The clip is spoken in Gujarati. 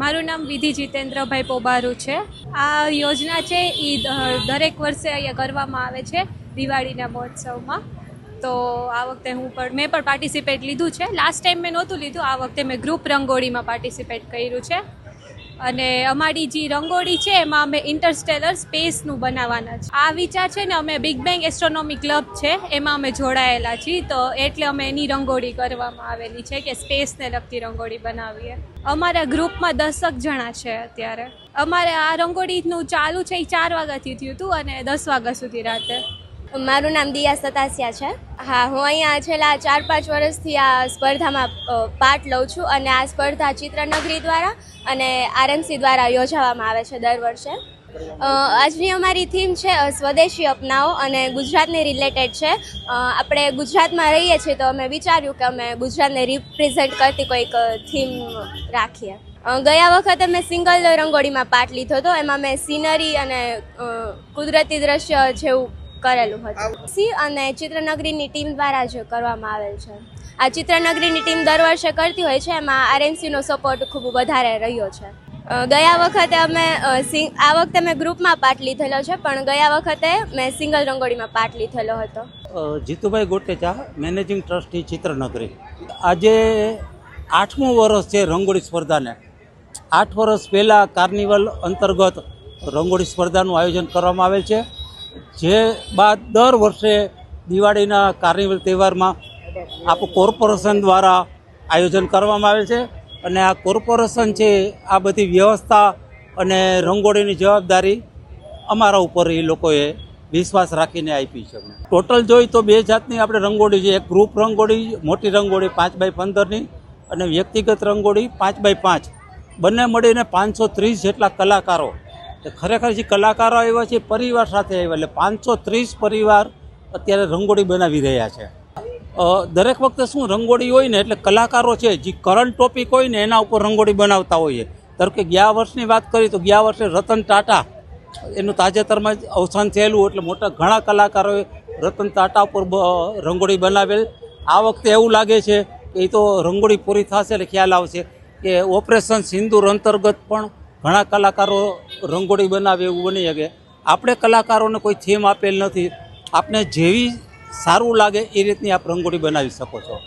મારું નામ વિધિ જીતેન્દ્રભાઈ પોબારું છે. આ યોજના છે એ દરેક વર્ષે અહીંયા કરવામાં આવે છે, દિવાળીના મહોત્સવમાં. તો આ વખતે હું પણ, મેં પણ પાર્ટિસિપેટ લીધું છે. લાસ્ટ ટાઈમ મેં નહોતું લીધું, આ વખતે મેં ગ્રુપ રંગોળીમાં પાર્ટિસિપેટ કર્યું છે. અને અમારી જે રંગોળી છે, એમાં અમે ઇન્ટરસ્ટેલર સ્પેસનું બનાવવાના છે. આ વિચાર છે ને, અમે બિગ બેંગ એસ્ટ્રોનોમી ક્લબ છે, એમાં અમે જોડાયેલા છીએ. તો એટલે અમે એની રંગોળી કરવામાં આવેલી છે કે સ્પેસને લગતી રંગોળી બનાવીએ. અમારા ગ્રુપમાં દસક જણા છે અત્યારે. અમારે આ રંગોળીનું ચાલુ છે એ ચાર વાગ્યાથી થયું હતું અને દસ વાગ્યા સુધી રાતે. મારું નામ દિયા સતાસિયા છે. હા, હું અહીંયા છેલ્લા ચાર પાંચ વર્ષથી આ સ્પર્ધામાં પાર્ટ લઉં છું અને આ સ્પર્ધા ચિત્રનગરી દ્વારા અને આરએમસી દ્વારા યોજાવામાં આવે છે દર વર્ષે. આજની અમારી થીમ છે સ્વદેશી અપનાવો અને ગુજરાતને રિલેટેડ છે. આપણે ગુજરાતમાં રહીએ છીએ તો અમે વિચાર્યું કે અમે ગુજરાતને રિપ્રેઝેન્ટ કરતી કોઈક થીમ રાખીએ. ગયા વખતે મેં સિંગલ રંગોળીમાં પાર્ટ લીધો હતો. એમાં મેં સિનરી અને કુદરતી દ્રશ્ય જેવું કરેલું હતું. સી અને ચિત્રનગરીની ટીમ દ્વારા જ કરવામાં આવેલ છે. આ ચિત્રનગરીની ટીમ દર વર્ષે કરતી હોય છે, એમાં આરએમસીનો સપોર્ટ ખૂબ વધારે રહ્યો છે. ગયા વખતે અમે આ વખતે મેં ગ્રુપમાં પાર્ટ લીધેલો છે, પણ ગયા વખતે મેં સિંગલ રંગોળીમાં પાર્ટ લીધેલો હતો. જીતુભાઈ ગોટેચા, મેનેજિંગ ટ્રસ્ટની ચિત્રનગરી. આજે આઠમું વર્ષ છે રંગોળી સ્પર્ધાને. આઠ વર્ષ પહેલાં કાર્નિવલ અંતર્ગત રંગોળી સ્પર્ધાનું આયોજન કરવામાં આવેલ છે. જે બાદ દર વર્ષે દિવાળીના કાર્નિવલ તહેવારમાં આપણું કોર્પોરેશન દ્વારા આયોજન કરવામાં આવે છે અને આ કોર્પોરેશન છે આ બધી વ્યવસ્થા અને રંગોળીની જવાબદારી અમારા ઉપર એ લોકોએ વિશ્વાસ રાખીને આપી છે. ટોટલ જોઈ તો બે જાતની આપણે રંગોળી છે. એક ગ્રુપ રંગોળી, મોટી રંગોળી પાંચ બાય પંદરની અને વ્યક્તિગત રંગોળી પાંચ બાય પાંચ. બંને મળીને પાંચસો ત્રીસ જેટલા કલાકારો એ ખરેખર જે કલાકારો આવ્યા છે, પરિવાર સાથે આવ્યા, એટલે પાંચસો ત્રીસ પરિવાર અત્યારે રંગોળી બનાવી રહ્યા છે. દરેક વખતે શું રંગોળી હોય ને, એટલે કલાકારો છે, જે કરંટ ટોપિક હોય ને, એના ઉપર રંગોળી બનાવતા હોઈએ. ધારો કે ગયા વર્ષની વાત કરીએ તો ગયા વર્ષે રતન ટાટા, એનું તાજેતરમાં જ અવસાન થયેલું, એટલે મોટા ઘણા કલાકારોએ રતન ટાટા ઉપર રંગોળી બનાવેલ. આ વખતે એવું લાગે છે કે એ તો રંગોળી પૂરી થશે, એટલે ખ્યાલ આવશે કે ઓપરેશન સિંદૂર અંતર્ગત પણ ઘણા કલાકારો રંગોળી બનાવે એવું બની શકે. આપણે કલાકારોને કોઈ થીમ આપેલ નથી. આપને જેવી સારું લાગે એ રીતની આપ રંગોળી બનાવી શકો છો.